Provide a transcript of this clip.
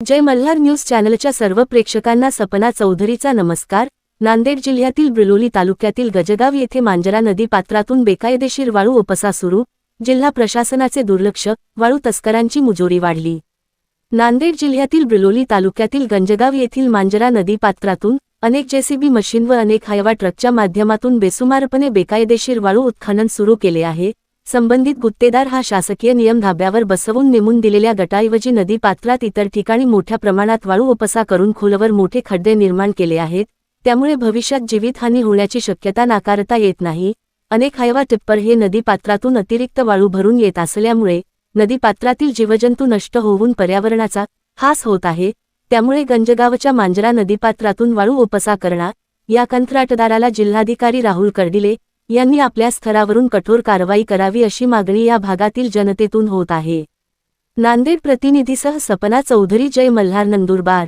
जय Malhar news चॅनलच्या सर्व प्रेक्षकांना सपना चौधरीचा नमस्कार. नांदेड जिल्ह्यातील ब्रिलोली तालुक्यातील गजगाव येथे मांजरा नदी पात्रातून बेकायदेशीर वाळू उपसा सुरू. जिल्हा प्रशासनाचे दुर्लक्ष वाळू तस्करांची मुजोरी वाढली. नांदेड जिल्ह्यातील ब्रिलोली तालुक्यातील गंजगाव येथील मांजरा नदी पात्रातून अनेक जेसीबी मशीन व अनेक हायवा ट्रकच्या माध्यमातून बेसुमारपणे बेकायदेशीर वाळू उत्खनन सुरू केले आहे. संबंधित गुत्तेदार हा शासकीय नियम धाब्यावर बसवून नेमून दिलेल्या गटाऐवजी नदी पात्रात इतर ठिकाणी मोठ्या प्रमाणात वाळू उपसा करून खोलवर मोठे खड्डे निर्माण केले आहेत त्यामुळे भविष्यात जीवितहानी होण्याची शक्यता नाकारता येत नाही. अनेक हायवा टिप्पर हे नदी पात्रातून अतिरिक्त वाळू भरून येत असल्यामुळे नदी पात्रातील जीवजंतू नष्ट होऊन पर्यावरणाचा हास होत आहे त्यामुळे गंजगावच्या मांजरा नदीपात्रातून वाळू उपसा करणार या कंत्राटदाराला जिल्हाधिकारी राहुल कर्डिले यांनी आपल्या स्तरावरून कठोर कारवाई करावी अशी मागणी या भागातील जनतेतून होत आहे. नांदेड प्रतिनिधीसह सपना चौधरी जय मल्हार नंदुरबार.